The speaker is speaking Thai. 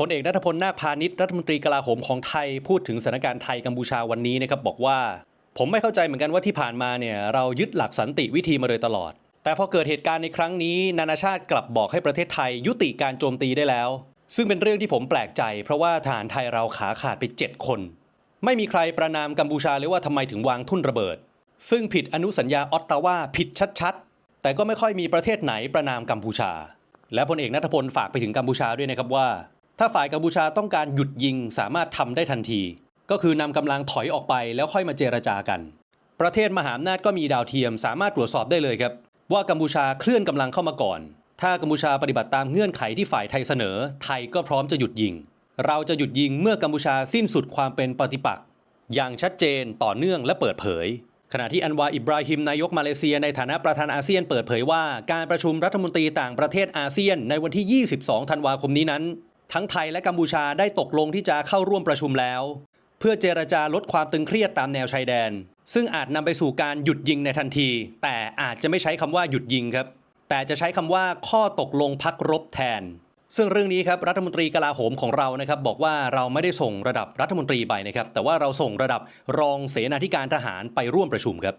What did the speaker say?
พลเอกนัทพลนาคพาณิชย์รัฐมนตรีกลาโหมของไทยพูดถึงสถานการณ์ไทยกัมพูชาวันนี้นะครับบอกว่า ผมไม่เข้าใจเหมือนกันว่าที่ผ่านมาเนี่ยเรายึดหลักสันติวิธีมาโดยตลอด แต่พอเกิดเหตุการณ์ในครั้งนี้ นานาชาติกลับบอกให้ประเทศไทยยุติการโจมตีได้แล้ว ซึ่งเป็นเรื่องที่ผมแปลกใจ เพราะว่าทหารไทยเราขาขาดไป 7 คน ไม่มีใครประนามกัมพูชาเลยว่าทำไมถึงวางทุ่นระเบิด ซึ่งผิดอนุสัญญาออตตาวาผิดชัดๆ แต่ก็ไม่ค่อยมีประเทศไหนประนามกัมพูชา และพลเอกนัทพลฝากไปถึงกัมพูชาด้วยนะครับว่า ถ้าฝ่ายกัมพูชาต้องการหยุดยิงสามารถทำได้ทันที ก็คือนำกำลังถอยออกไปแล้วค่อยมาเจรจากัน ประเทศมหาอำนาจก็มีดาวเทียมสามารถตรวจสอบได้เลยครับ ว่ากัมพูชาเคลื่อนกำลังเข้ามาก่อน ถ้ากัมพูชาปฏิบัติตามเงื่อนไขที่ฝ่ายไทยเสนอ ไทยก็พร้อมจะหยุดยิง เราจะหยุดยิงเมื่อกัมพูชาสิ้นสุดความเป็นปฏิปักษ์อย่างชัดเจนต่อเนื่องและเปิดเผย ขณะที่อันวาอิบราฮิมนายกมาเลเซียในฐานะประธานอาเซียนเปิดเผยว่า การประชุมรัฐมนตรีต่างประเทศอาเซียนในวันที่ 22 ธันวาคมนี้นั้น ทั้งไทยและกัมพูชาได้ตกลงที่จะเข้าร่วมประชุมแล้ว เพื่อเจรจาลดความตึงเครียดตามแนวชายแดน ซึ่งอาจนำไปสู่การหยุดยิงในทันที แต่อาจจะไม่ใช้คำว่าหยุดยิงครับ แต่จะใช้คำว่าข้อตกลงพักรบแทน ซึ่งเรื่องนี้ครับรัฐมนตรีกลาโหมของเรานะครับ บอกว่าเราไม่ได้ส่งระดับรัฐมนตรีไปนะครับ แต่ว่าเราส่งระดับรองเสนาธิการทหารไปร่วมประชุมครับ